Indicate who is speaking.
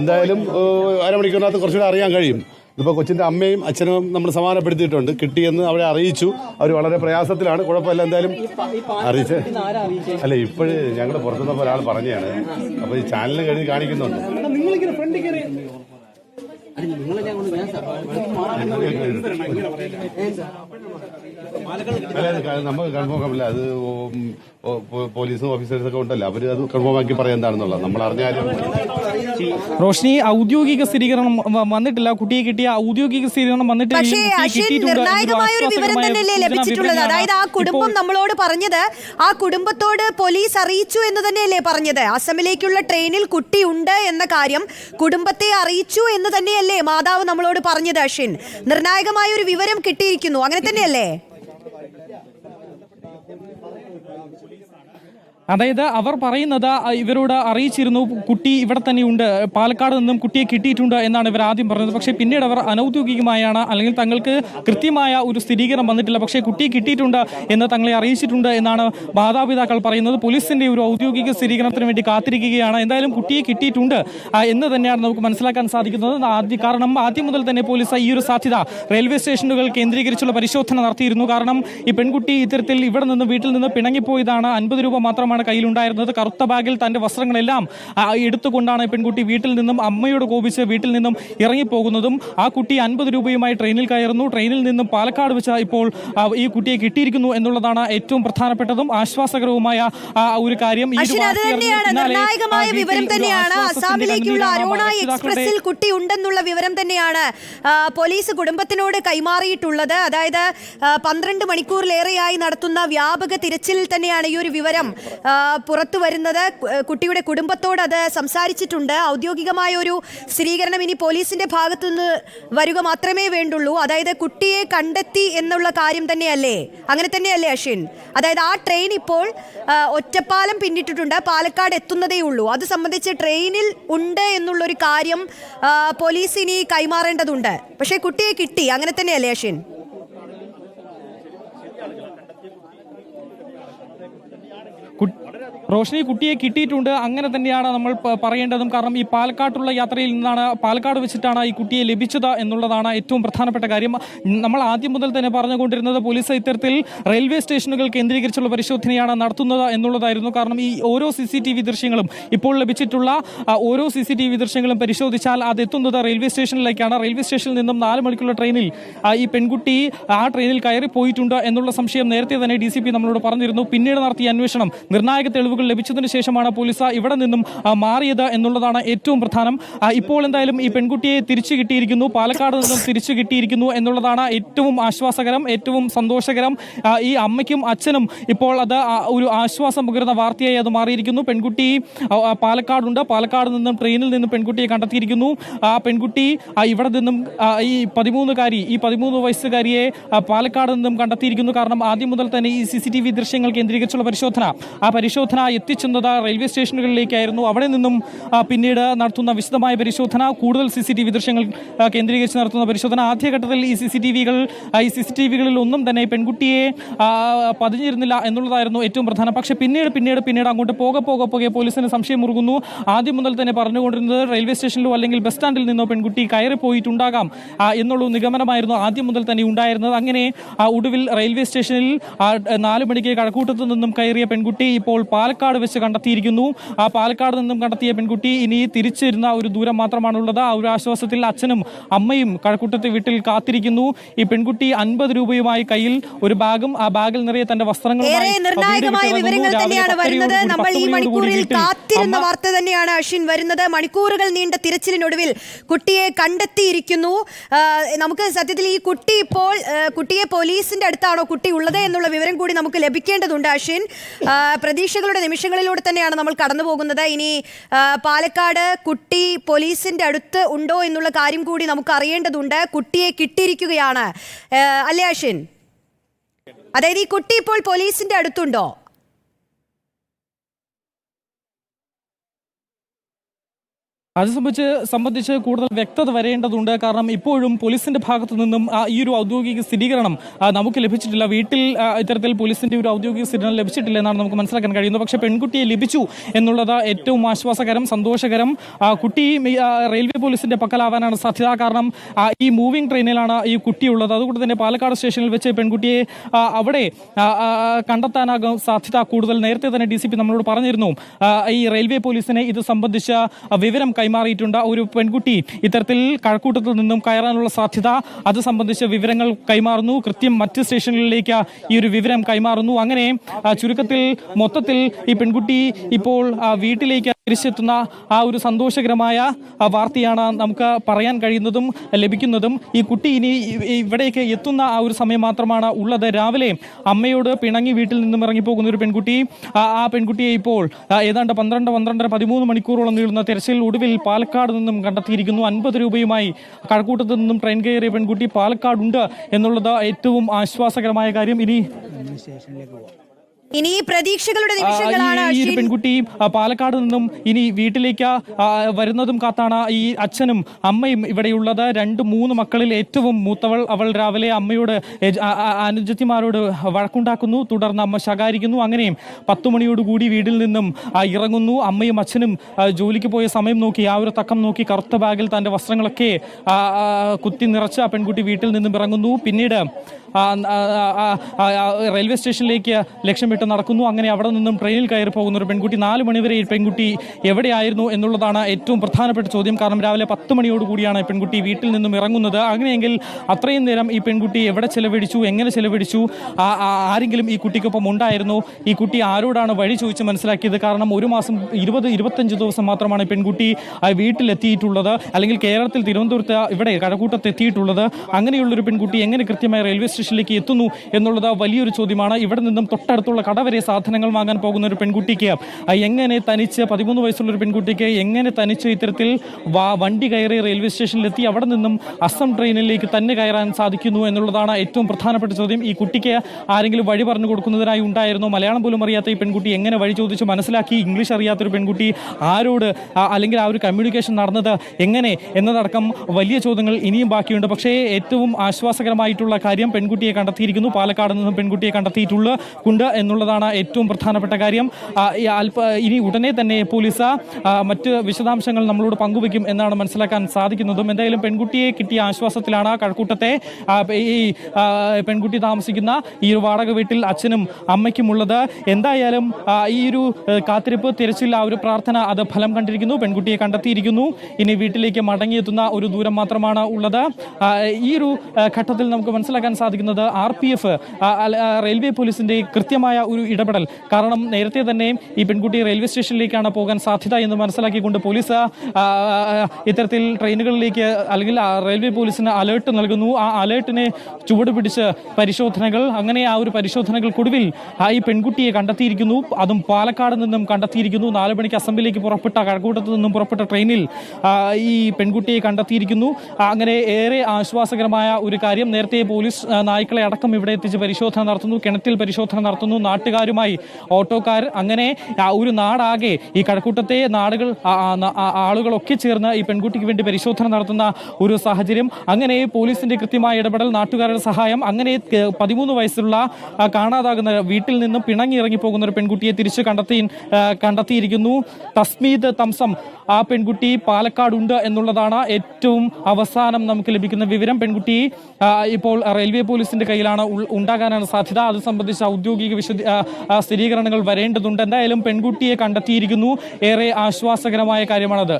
Speaker 1: എന്തായാലും അരമണിക്കൂറിനകത്ത് കുറച്ചുകൂടെ അറിയാൻ കഴിയും. ഇപ്പോൾ കൊച്ചിന്റെ അമ്മയും അച്ഛനും നമ്മൾ സമാനപ്പെടുത്തിയിട്ടുണ്ട് കിട്ടിയെന്ന് അവരെ അറിയിച്ചു. അവർ വളരെ പ്രയാസത്തിലാണ്. കുഴപ്പമില്ല എന്തായാലും അറിയിച്ച്. അല്ല ഇപ്പോഴ് ഞങ്ങൾ പുറത്തുനിന്നപ്പോൾ ഒരാൾ പറഞ്ഞതാണ്. അപ്പോൾ ഈ ചാനൽ കഴിഞ്ഞ് കാണിക്കുന്നുണ്ട്. നമുക്ക് കൺഫേം ആവില്ല അത് പോലീസും ഓഫീസേഴ്സൊക്കെ ഉണ്ടല്ലോ. അവർ അത് കൺഫേം ആക്കി പറയാൻ എന്താണെന്നുള്ളത്. നമ്മൾ അറിഞ്ഞാലും
Speaker 2: റോഷ്നി ഔദ്യോഗിക സ്ഥിരീകരണം വന്നിട്ടില്ല. കുട്ടിയെ കിട്ടിയ ഔദ്യോഗിക സ്ഥിരീകരണം വന്നിട്ടില്ല
Speaker 3: പക്ഷേ അശ്വിൻ നിർണായകമായ ഒരു വിവരം തന്നെയല്ലേ ലഭിച്ചിട്ടുള്ളത്? അതായത് ആ കുടുംബം നമ്മളോട് പറഞ്ഞത് ആ കുടുംബത്തോട് പോലീസ് അറിയിച്ചു എന്ന് തന്നെയല്ലേ പറഞ്ഞത്? അസമിലേക്കുള്ള ട്രെയിനിൽ കുട്ടിയുണ്ട് എന്ന കാര്യം കുടുംബത്തെ അറിയിച്ചു എന്ന് തന്നെയല്ലേ മാതാവ് നമ്മളോട് പറഞ്ഞത് അശ്വിൻ? നിർണായകമായ ഒരു വിവരം കിട്ടിയിരിക്കുന്നു. അങ്ങനെ തന്നെയല്ലേ?
Speaker 2: അതായത് അവർ പറയുന്നത് ഇവരോട് അറിയിച്ചിരുന്നു കുട്ടി ഇവിടെ തന്നെയുണ്ട് പാലക്കാട് നിന്നും കുട്ടിയെ കിട്ടിയിട്ടുണ്ട് എന്നാണ് ഇവർ ആദ്യം പറഞ്ഞത്. പക്ഷേ പിന്നീട് അവർ അനൌദ്യോഗികമായാണ് അല്ലെങ്കിൽ തങ്ങൾക്ക് കൃത്യമായ ഒരു സ്ഥിരീകരണം വന്നിട്ടില്ല. പക്ഷേ കുട്ടിയെ കിട്ടിയിട്ടുണ്ട് എന്ന് തങ്ങളെ അറിയിച്ചിട്ടുണ്ട് എന്നാണ് മാതാപിതാക്കൾ പറയുന്നത്. പോലീസിന്റെ ഒരു ഔദ്യോഗിക സ്ഥിരീകരണത്തിന് വേണ്ടി കാത്തിരിക്കുകയാണ്. എന്തായാലും കുട്ടിയെ കിട്ടിയിട്ടുണ്ട് എന്ന് തന്നെയാണ് നമുക്ക് മനസ്സിലാക്കാൻ സാധിക്കുന്നത്. ആദ്യ കാരണം ആദ്യം മുതൽ തന്നെ പോലീസ് ഈ ഒരു സാധ്യത റെയിൽവേ സ്റ്റേഷനുകൾ കേന്ദ്രീകരിച്ചുള്ള പരിശോധന നടത്തിയിരുന്നു. കാരണം ഈ പെൺകുട്ടി ഇത്തരത്തിൽ ഇവിടെ നിന്ന് വീട്ടിൽ നിന്ന് പിണങ്ങിപ്പോയതാണ്. അൻപത് രൂപ മാത്രമാണ് കയ്യിലുണ്ടായിരുന്നത്. കറുത്ത ബാഗിൽ തന്റെ വസ്ത്രങ്ങളെല്ലാം എടുത്തുകൊണ്ടാണ് പെൺകുട്ടി വീട്ടിൽ നിന്നും അമ്മയോട് കോപിച്ച് വീട്ടിൽ നിന്നും ഇറങ്ങിപ്പോകുന്നതും ആ കുട്ടി അൻപത് രൂപയുമായി ട്രെയിനിൽ കയറുന്നു. ട്രെയിനിൽ നിന്നും പാലക്കാട് വെച്ച് ഇപ്പോൾ ഈ കുട്ടിയെ കിട്ടിയിരിക്കുന്നു എന്നുള്ളതാണ് ഏറ്റവും പ്രധാനപ്പെട്ടതും ആശ്വാസകരവുമായ ഒരു കാര്യം.
Speaker 3: നിർണായകമായ വിവരം തന്നെയാണ്. അസാമിലേക്കുള്ള
Speaker 2: കണ്ണീരാണ്
Speaker 3: അരോണ എക്സ്പ്രസിൽ കുട്ടി ഉണ്ടെന്നുള്ള വിവരം തന്നെയാണ് പോലീസ് കുടുംബത്തിനോട് കൈമാറിയിട്ടുള്ളത്. അതായത് പന്ത്രണ്ട് മണിക്കൂറിലേറെയായി നടത്തുന്ന വ്യാപക തിരച്ചിലിൽ തന്നെയാണ് ഈ ഒരു വിവരം. പുറത്തു വരുന്നത് കുട്ടിയുടെ കുടുംബത്തോട് അത് സംസാരിച്ചിട്ടുണ്ട്. ഔദ്യോഗികമായ ഒരു സ്ഥിരീകരണം ഇനി പോലീസിന്റെ ഭാഗത്തുനിന്ന് വരിക മാത്രമേ വേണ്ടുള്ളൂ. അതായത് കുട്ടിയെ കണ്ടെത്തി എന്നുള്ള കാര്യം തന്നെയല്ലേ? അങ്ങനെ തന്നെയല്ലേ അശ്വിൻ? അതായത് ആ ട്രെയിൻ ഇപ്പോൾ ഒറ്റപ്പാലം പിന്നിട്ടിട്ടുണ്ട്. പാലക്കാട് എത്തുന്നതേ ഉള്ളൂ. അത് സംബന്ധിച്ച് ട്രെയിനിൽ ഉണ്ട് എന്നുള്ളൊരു കാര്യം പോലീസ് ഇനി കൈമാറേണ്ടതുണ്ട്. പക്ഷേ കുട്ടിയെ കിട്ടി. അങ്ങനെ തന്നെയല്ലേ അശ്വിൻ?
Speaker 2: റോഷിനി കുട്ടിയെ കിട്ടിയിട്ടുണ്ട്. അങ്ങനെ തന്നെയാണ് നമ്മൾ പറയേണ്ടതും. കാരണം ഈ പാലക്കാട്ടുള്ള യാത്രയിൽ നിന്നാണ് പാലക്കാട് വെച്ചിട്ടാണ് ഈ കുട്ടിയെ ലഭിച്ചത് എന്നുള്ളതാണ് ഏറ്റവും പ്രധാനപ്പെട്ട കാര്യം. നമ്മൾ ആദ്യം മുതൽ തന്നെ പറഞ്ഞുകൊണ്ടിരുന്നത് പോലീസ് ഇത്തരത്തിൽ റെയിൽവേ സ്റ്റേഷനുകൾ കേന്ദ്രീകരിച്ചുള്ള പരിശോധനയാണ് നടത്തുന്നത് എന്നുള്ളതായിരുന്നു. കാരണം ഈ ഓരോ സി സി ടി വി ദൃശ്യങ്ങളും ഇപ്പോൾ ലഭിച്ചിട്ടുള്ള ഓരോ സി സി ടി വി ദൃശ്യങ്ങളും പരിശോധിച്ചാൽ അത് എത്തുന്നത് റെയിൽവേ സ്റ്റേഷനിലേക്കാണ്. റെയിൽവേ സ്റ്റേഷനിൽ നിന്നും നാല് മണിക്കുള്ള ട്രെയിനിൽ ഈ പെൺകുട്ടി ആ ട്രെയിനിൽ കയറി പോയിട്ടുണ്ട് എന്നുള്ള സംശയം നേരത്തെ തന്നെ ഡി സി പി നമ്മളോട് പറഞ്ഞിരുന്നു. പിന്നീട് നടത്തിയ അന്വേഷണം നിർണായക തെളിവുകൾ ലഭിച്ചതിന് ശേഷമാണ് പോലീസ് ഇവിടെ നിന്നും മാറിയത് എന്നുള്ളതാണ് ഏറ്റവും പ്രധാനം. ഇപ്പോൾ എന്തായാലും ഈ പെൺകുട്ടിയെ തിരിച്ചു കിട്ടിയിരിക്കുന്നു പാലക്കാട് നിന്നും തിരിച്ചു കിട്ടിയിരിക്കുന്നു എന്നുള്ളതാണ് ഏറ്റവും ആശ്വാസകരം ഏറ്റവും സന്തോഷകരം. ഈ അമ്മയ്ക്കും അച്ഛനും ഇപ്പോൾ അത് ഒരു ആശ്വാസം പകരുന്ന വാർത്തയായി അത് മാറിയിരിക്കുന്നു. പെൺകുട്ടി പാലക്കാടുണ്ട്. പാലക്കാട് നിന്നും ട്രെയിനിൽ നിന്നും പെൺകുട്ടിയെ കണ്ടെത്തിയിരിക്കുന്നു. ആ പെൺകുട്ടി ഇവിടെ നിന്നും ഈ പതിമൂന്നുകാരി ഈ പതിമൂന്ന് വയസ്സുകാരിയെ പാലക്കാട് നിന്നും കണ്ടെത്തിയിരിക്കുന്നു. കാരണം ആദ്യം മുതൽ തന്നെ ഈ സി സി ടി വി ദൃശ്യങ്ങൾ കേന്ദ്രീകരിച്ചുള്ള പരിശോധന. ആ പരിശോധന എത്തിച്ചെന്നത് റെയിൽവേ സ്റ്റേഷനുകളിലേക്കായിരുന്നു. അവിടെ നിന്നും പിന്നീട് നടത്തുന്ന വിശദമായ പരിശോധന കൂടുതൽ സി സി ടി വി ദൃശ്യങ്ങൾ കേന്ദ്രീകരിച്ച് നടത്തുന്ന പരിശോധന. ആദ്യഘട്ടത്തിൽ ഈ സി സി ടി വികൾ ഈ സി സി ടി വികളിൽ ഒന്നും തന്നെ പെൺകുട്ടിയെ പതിഞ്ഞിരുന്നില്ല എന്നുള്ളതായിരുന്നു ഏറ്റവും പ്രധാനം. പക്ഷേ പിന്നീട് പിന്നീട് പിന്നീട് അങ്ങോട്ട് പോകെ പോകെ പോകെ പോലീസിന് സംശയം മുറുകുന്നു. ആദ്യം മുതൽ തന്നെ പറഞ്ഞുകൊണ്ടിരുന്നത് റെയിൽവേ സ്റ്റേഷനിലോ അല്ലെങ്കിൽ ബസ് സ്റ്റാൻഡിൽ നിന്നോ പെൺകുട്ടി കയറി പോയിട്ടുണ്ടാകാം എന്നുള്ള നിഗമനമായിരുന്നു ആദ്യം മുതൽ തന്നെ ഉണ്ടായിരുന്നത്. അങ്ങനെ ഒടുവിൽ റെയിൽവേ സ്റ്റേഷനിൽ നാല് മണിക്ക് കടക്കൂട്ടത്തു നിന്നും കയറിയ പെൺകുട്ടി ഇപ്പോൾ പാലക്കാട് വെച്ച് കണ്ടെത്തിയിരിക്കുന്നു. ആ പാലക്കാട് നിന്നും കണ്ടെത്തിയ പെൺകുട്ടി ഇനി തിരിച്ചിരുന്ന ഒരു ദൂരം മാത്രമാണുള്ളത്. ആ ഒരു ആശ്വാസത്തിൽ അച്ഛനും അമ്മയും കഴക്കൂട്ടത്തെ വീട്ടിൽ കാത്തിരിക്കുന്നു. ഈ പെൺകുട്ടി അൻപത് രൂപയുമായി കയ്യിൽ ഒരു ബാഗും ആ ബാഗിൽ നിറയെ തന്റെ വസ്ത്രങ്ങളുമായി
Speaker 3: ഏറെ നിർണായകമായ വിവരങ്ങൾ തന്നെയാണ് വരുന്നത്. നമ്മൾ ഈ മണിക്കൂറിൽ കാത്തിരുന്ന വാർത്ത തന്നെയാണ് അശ്വിൻ വരുന്നത്. മണിക്കൂറുകൾ നീണ്ട തിരച്ചിലിനൊടുവിൽ കുട്ടിയെ കണ്ടെത്തിയിരിക്കുന്നു. നമുക്ക് സത്യത്തിൽ ഈ കുട്ടി ഇപ്പോൾ കുട്ടിയെ പോലീസിന്റെ അടുത്താണോ കുട്ടി ഉള്ളത് എന്നുള്ള വിവരം കൂടി നമുക്ക് ലഭിക്കേണ്ടതുണ്ട് അശ്വിൻ. പ്രതീക്ഷകളുടെ നിമിഷങ്ങളിലൂടെ തന്നെയാണ് നമ്മൾ കടന്നു പോകുന്നത്. ഇനി പാലക്കാട് കുട്ടി പോലീസിന്റെ അടുത്ത് ഉണ്ടോ എന്നുള്ള കാര്യം കൂടി നമുക്ക് അറിയേണ്ടതുണ്ട്. കുട്ടിയെ കിട്ടിയിരിക്കുകയാണ്. അല്ലേ അശ്വിൻ? അതായത് ഈ കുട്ടി ഇപ്പോൾ പോലീസിന്റെ അടുത്തുണ്ടോ?
Speaker 2: അത് സംബന്ധിച്ച് സംബന്ധിച്ച് കൂടുതൽ വ്യക്തത വരേണ്ടതുണ്ട്. കാരണം ഇപ്പോഴും പോലീസിന്റെ ഭാഗത്തു നിന്നും ഈ ഒരു ഔദ്യോഗിക സ്ഥിരീകരണം നമുക്ക് ലഭിച്ചിട്ടില്ല. വീട്ടിൽ ഇത്തരത്തിൽ പോലീസിന്റെ ഒരു ഔദ്യോഗിക സ്ഥിരീകരണം ലഭിച്ചിട്ടില്ല എന്നാണ് നമുക്ക് മനസ്സിലാക്കാൻ കഴിയുന്നത്. പക്ഷേ പെൺകുട്ടിയെ ലഭിച്ചു എന്നുള്ളത് ഏറ്റവും ആശ്വാസകരം സന്തോഷകരം. കുട്ടി റെയിൽവേ പോലീസിന്റെ പക്കലാവാനാണ് സാധ്യത. കാരണം ഈ മൂവിംഗ് ട്രെയിനിലാണ് ഈ കുട്ടിയുള്ളത്. അതുകൊണ്ട് തന്നെ പാലക്കാട് സ്റ്റേഷനിൽ വെച്ച് പെൺകുട്ടിയെ അവിടെ കണ്ടെത്താനാകും സാധ്യത കൂടുതൽ. നേരത്തെ തന്നെ ഡി നമ്മളോട് പറഞ്ഞിരുന്നു. ഈ റെയിൽവേ പോലീസിനെ ഇത് സംബന്ധിച്ച വിവരം കൈമാറിയിട്ടുണ്ട് ഒരു പെൺകുട്ടി ഇത്തരത്തിൽ കഴക്കൂട്ടത്തിൽ നിന്നും കയറാനുള്ള സാധ്യത. അത് സംബന്ധിച്ച വിവരങ്ങൾ കൈമാറുന്നു. കൃത്യം മറ്റ് സ്റ്റേഷനുകളിലേക്ക് ഈ ഒരു വിവരം കൈമാറുന്നു. അങ്ങനെ ചുരുക്കത്തിൽ മൊത്തത്തിൽ ഈ പെൺകുട്ടി ഇപ്പോൾ വീട്ടിലേക്ക് തിരിച്ചെത്തുന്ന ആ ഒരു സന്തോഷകരമായ വാർത്തയാണ് നമുക്ക് പറയാൻ കഴിയുന്നതും ലഭിക്കുന്നതും. ഈ കുട്ടി ഇനി ഇവിടേക്ക് എത്തുന്ന ആ ഒരു സമയം മാത്രമാണ് ഉള്ളത്. രാവിലെ അമ്മയോട് പിണങ്ങി വീട്ടിൽ നിന്നും ഇറങ്ങിപ്പോകുന്ന ഒരു പെൺകുട്ടി ആ പെൺകുട്ടിയെ ഇപ്പോൾ ഏതാണ്ട് പന്ത്രണ്ട് പന്ത്രണ്ടര പതിമൂന്ന് മണിക്കൂറോളം നീളുന്ന തെരച്ചിൽ ഒടുവിൽ പാലക്കാട് നിന്നും കണ്ടെത്തിയിരിക്കുന്നു. അൻപത് രൂപയുമായി കഴക്കൂട്ടത്ത് നിന്നും ട്രെയിൻ കയറിയ പെൺകുട്ടി പാലക്കാടുണ്ട് എന്നുള്ളത് ഏറ്റവും ആശ്വാസകരമായ കാര്യം. ഇനി
Speaker 3: ഇനി ഈ പ്രതീക്ഷകളുടെ നിമിഷങ്ങളാണ്
Speaker 2: ഈ- ഒരു. പെൺകുട്ടി പാലക്കാട് നിന്നും ഇനി വീട്ടിലേക്ക് വരുന്നതും കാത്താണ് ഈ അച്ഛനും അമ്മയും ഇവിടെയുള്ളത്. രണ്ട് മൂന്ന് മക്കളിൽ ഏറ്റവും മൂത്തവൾ അവൾ രാവിലെ അമ്മയോട് അനുജത്തിമാരോട് വഴക്കുണ്ടാക്കുന്നു. തുടർന്ന് അമ്മ ശകാരിക്കുന്നു. അങ്ങനെയും പത്തു മണിയോടുകൂടി വീട്ടിൽ നിന്നും ഇറങ്ങുന്നു. അമ്മയും അച്ഛനും ജോലിക്ക് പോയ സമയം നോക്കി ആ ഒരു തക്കം നോക്കി കറുത്ത ബാഗിൽ തന്റെ വസ്ത്രങ്ങളൊക്കെ കുത്തി നിറച്ച് ആ പെൺകുട്ടി വീട്ടിൽ നിന്നും ഇറങ്ങുന്നു. പിന്നീട് റെയിൽവേ സ്റ്റേഷനിലേക്ക് ലക്ഷ്യമിട്ട് നടക്കുന്നു. അങ്ങനെ അവിടെ നിന്നും ട്രെയിനിൽ കയറി പോകുന്ന ഒരു പെൺകുട്ടി നാല് മണിവരെ ഈ പെൺകുട്ടി എവിടെയായിരുന്നു എന്നുള്ളതാണ് ഏറ്റവും പ്രധാനപ്പെട്ട ചോദ്യം. കാരണം രാവിലെ പത്ത് മണിയോടുകൂടിയാണ് പെൺകുട്ടി വീട്ടിൽ നിന്നും ഇറങ്ങുന്നത്. അങ്ങനെയെങ്കിൽ അത്രയും നേരം ഈ പെൺകുട്ടി എവിടെ ചെലവഴിച്ചു? എങ്ങനെ ചെലവഴിച്ചു? ആരെങ്കിലും ഈ കുട്ടിക്കൊപ്പം ഉണ്ടായിരുന്നു? ഈ കുട്ടി ആരോടാണ് വഴി ചോദിച്ച് മനസ്സിലാക്കിയത്? കാരണം ഒരു മാസം ഇരുപത് ഇരുപത്തഞ്ച് ദിവസം മാത്രമാണ് പെൺകുട്ടി വീട്ടിലെത്തിയിട്ടുള്ളത്. അല്ലെങ്കിൽ കേരളത്തിൽ തിരുവനന്തപുരത്ത് ഇവിടെ കഴക്കൂട്ടത്ത് എത്തിയിട്ടുള്ളത് അങ്ങനെയുള്ളൊരു പെൺകുട്ടി എങ്ങനെ കൃത്യമായി റെയിൽവേ സ്റ്റേഷനിലേക്ക് എത്തുന്നു എന്നുള്ളത് വലിയൊരു ചോദ്യമാണ്. ഇവിടെ നിന്നും തൊട്ടടുത്തുള്ള കട വരെ സാധനങ്ങൾ വാങ്ങാൻ പോകുന്ന ഒരു പെൺകുട്ടിക്ക്. എങ്ങനെ തനിച്ച് പതിമൂന്ന് വയസ്സുള്ള ഒരു പെൺകുട്ടിക്ക് എങ്ങനെ തനിച്ച് ഇത്തരത്തിൽ വണ്ടി കയറി റെയിൽവേ സ്റ്റേഷനിലെത്തി അവിടെ നിന്നും അസം ട്രെയിനിലേക്ക് തന്നെ കയറാൻ സാധിക്കുന്നു എന്നുള്ളതാണ് ഏറ്റവും പ്രധാനപ്പെട്ട ചോദ്യം. ഈ കുട്ടിക്ക് ആരെങ്കിലും വഴി പറഞ്ഞു കൊടുക്കുന്നതിനായി ഉണ്ടായിരുന്നു? മലയാളം പോലും അറിയാത്ത ഈ പെൺകുട്ടി എങ്ങനെ വഴി ചോദിച്ച്? മനസ്സിലാക്കി. ഇംഗ്ലീഷ് അറിയാത്തൊരു പെൺകുട്ടി ആരോട് അല്ലെങ്കിൽ ആ ഒരു കമ്മ്യൂണിക്കേഷൻ നടന്നത് എങ്ങനെ എന്നതടക്കം വലിയ ചോദ്യങ്ങൾ ഇനിയും ബാക്കിയുണ്ട്. പക്ഷേ ഏറ്റവും ആശ്വാസകരമായിട്ടുള്ള കാര്യം പെൺകുട്ടിയെ കണ്ടെത്തിയിരിക്കുന്നു. പാലക്കാട് നിന്നും പെൺകുട്ടിയെ കണ്ടെത്തിയിട്ടുള്ള ഉണ്ട് എന്നുള്ളതാണ് ഏറ്റവും പ്രധാനപ്പെട്ട കാര്യം. അല്പ ഇനി ഉടനെ തന്നെ പോലീസ് മറ്റ് വിശദാംശങ്ങൾ നമ്മളോട് പങ്കുവെക്കും എന്നാണ് മനസ്സിലാക്കാൻ സാധിക്കുന്നതും. എന്തായാലും പെൺകുട്ടിയെ കിട്ടിയ ആശ്വാസത്തിലാണ് കഴക്കൂട്ടത്തെ ഈ പെൺകുട്ടി താമസിക്കുന്ന ഈ ഒരു വാടക വീട്ടിൽ അച്ഛനും അമ്മയ്ക്കുമുള്ളത് എന്തായാലും ഈ ഒരു കാത്തിരിപ്പ് തിരച്ചിൽ ആ ഒരു പ്രാർത്ഥന അത് ഫലം കണ്ടിരിക്കുന്നു. പെൺകുട്ടിയെ കണ്ടെത്തിയിരിക്കുന്നു. ഇനി വീട്ടിലേക്ക് മടങ്ങിയെത്തുന്ന ഒരു ദൂരം മാത്രമാണ് ഉള്ളത്. ഈ ഒരു ഘട്ടത്തിൽ നമുക്ക് മനസ്സിലാക്കാൻ സാധിക്കുന്നത് ആർ പി എഫ് റെയിൽവേ പോലീസിന്റെ കൃത്യമായ ഒരു ഇടപെടൽ. കാരണം നേരത്തെ തന്നെ ഈ പെൺകുട്ടി റെയിൽവേ സ്റ്റേഷനിലേക്കാണ് പോകാൻ സാധ്യത എന്ന് മനസ്സിലാക്കിക്കൊണ്ട് പോലീസ് ഇത്തരത്തിൽ ട്രെയിനുകളിലേക്ക് അല്ലെങ്കിൽ റെയിൽവേ പോലീസിന് അലേർട്ട് നൽകുന്നു. ആ അലേർട്ടിനെ ചുവട് പിടിച്ച് പരിശോധനകൾ അങ്ങനെ ആ ഒരു പരിശോധനകൾക്കൊടുവിൽ ഈ പെൺകുട്ടിയെ കണ്ടെത്തിയിരിക്കുന്നു. അതും പാലക്കാട് നിന്നും കണ്ടെത്തിയിരിക്കുന്നു. നാല് മണിക്ക് അസംബ്ലിയിലേക്ക് പുറപ്പെട്ട കഴക്കൂട്ടത്ത് നിന്നും പുറപ്പെട്ട ട്രെയിനിൽ ഈ പെൺകുട്ടിയെ കണ്ടെത്തിയിരിക്കുന്നു. അങ്ങനെ ഏറെ ആശ്വാസകരമായ ഒരു കാര്യം നേരത്തെ പോലീസ് നായ്ക്കളെ അടക്കം ഇവിടെ എത്തിച്ച് പരിശോധന നടത്തുന്നു. കിണറ്റിൽ പരിശോധന നടത്തുന്നു. നാട്ടുകാരുമായി ഓട്ടോക്കാർ അങ്ങനെ ഒരു നാടാകെ ഈ കഴക്കൂട്ടത്തെ നാടുകൾ ആളുകളൊക്കെ ചേർന്ന് ഈ പെൺകുട്ടിക്ക് വേണ്ടി പരിശോധന നടത്തുന്ന ഒരു സാഹചര്യം. അങ്ങനെ പോലീസിന്റെ കൃത്യമായ ഇടപെടൽ നാട്ടുകാരുടെ സഹായം അങ്ങനെ പതിമൂന്ന് വയസ്സുള്ള കാണാതാകുന്ന വീട്ടിൽ നിന്നും പിണങ്ങി ഇറങ്ങി പോകുന്ന ഒരു പെൺകുട്ടിയെ തിരിച്ച് കണ്ടെത്തി കണ്ടെത്തിയിരിക്കുന്നു. തസ്മീദ് തംസം ആ പെൺകുട്ടി പാലക്കാടുണ്ട് എന്നുള്ളതാണ് ഏറ്റവും അവസാനം നമുക്ക് ലഭിക്കുന്ന വിവരം. പെൺകുട്ടി ഇപ്പോൾ റെയിൽവേ പോലീസിന്റെ കയ്യിലാണ് ഉണ്ടാകാനാണ് സാധ്യത. അത് സംബന്ധിച്ച ഔദ്യോഗിക വിശദ സ്ഥിരീകരണങ്ങൾ വരേണ്ടതുണ്ട്. എന്തായാലും പെൺകുട്ടിയെ കണ്ടെത്തിയിരിക്കുന്നു. ഏറെ ആശ്വാസകരമായ കാര്യമാണത്.